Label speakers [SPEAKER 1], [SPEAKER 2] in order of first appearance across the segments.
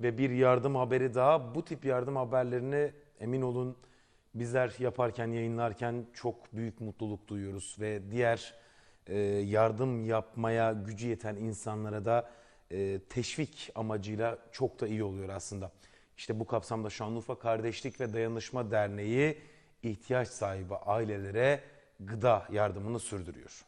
[SPEAKER 1] Ve bir yardım haberi daha. Bu tip yardım haberlerini emin olun bizler yaparken, yayınlarken çok büyük mutluluk duyuyoruz. Ve diğer e, yardım yapmaya gücü yeten insanlara da e, teşvik amacıyla çok da iyi oluyor aslında. İşte bu kapsamda Şanlıurfa Kardeşlik ve Dayanışma Derneği ihtiyaç sahibi ailelere gıda yardımını sürdürüyor.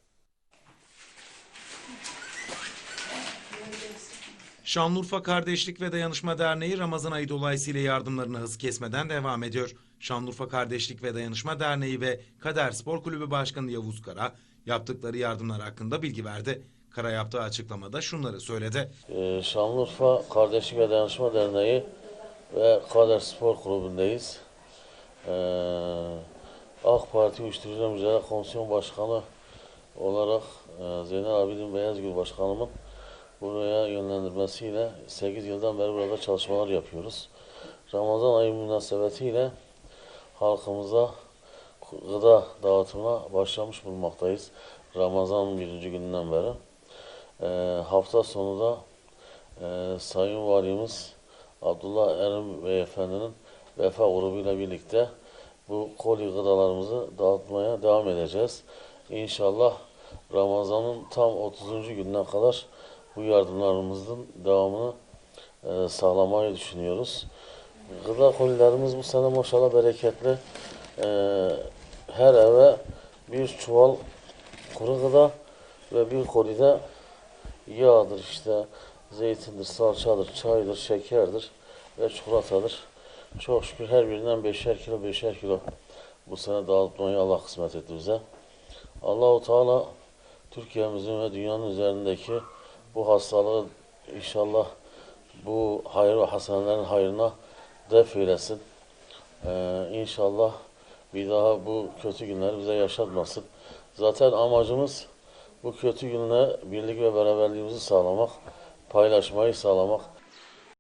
[SPEAKER 1] Şanlıurfa Kardeşlik ve Dayanışma Derneği Ramazan ayı dolayısıyla yardımlarını hız kesmeden devam ediyor. Şanlıurfa Kardeşlik ve Dayanışma Derneği ve Kader Spor Kulübü Başkanı Yavuz Kara yaptıkları yardımlar hakkında bilgi verdi. Kara yaptığı açıklamada şunları söyledi.
[SPEAKER 2] Ee, Şanlıurfa Kardeşlik ve Dayanışma Derneği ve Kader Spor Kulübü'ndeyiz. Ee, AK Parti Uyuşturucu Mücadele Komisyon Başkanı olarak e, Zeynel Abidin Beyazgül Başkanımın buraya yönlendirmesiyle 8 yıldan beri burada çalışmalar yapıyoruz. Ramazan ayı münasebetiyle halkımıza gıda dağıtımına başlamış bulunmaktayız. Ramazan'ın birinci gününden beri. Ee, hafta sonu da e, Sayın Valimiz Abdullah Erim Beyefendi'nin vefa grubuyla birlikte bu koli gıdalarımızı dağıtmaya devam edeceğiz. İnşallah Ramazan'ın tam 30. gününe kadar bu yardımlarımızın devamını e, sağlamayı düşünüyoruz. Gıda kolilerimiz bu sene maşallah bereketli. Ee, her eve bir çuval kuru gıda ve bir kolide yağdır işte, zeytindir, salçadır, çaydır, şekerdir ve çikolatadır. Çok şükür her birinden beşer kilo, beşer kilo bu sene dağıtmayı Allah kısmet etti bize. Allahu Teala Türkiye'mizin ve dünyanın üzerindeki bu hastalığı inşallah bu hayır ve hasenelerin hayrına def eylesin. Ee, inşallah bir daha bu kötü günleri bize yaşatmasın. Zaten amacımız bu kötü günle birlik ve beraberliğimizi sağlamak, paylaşmayı sağlamak.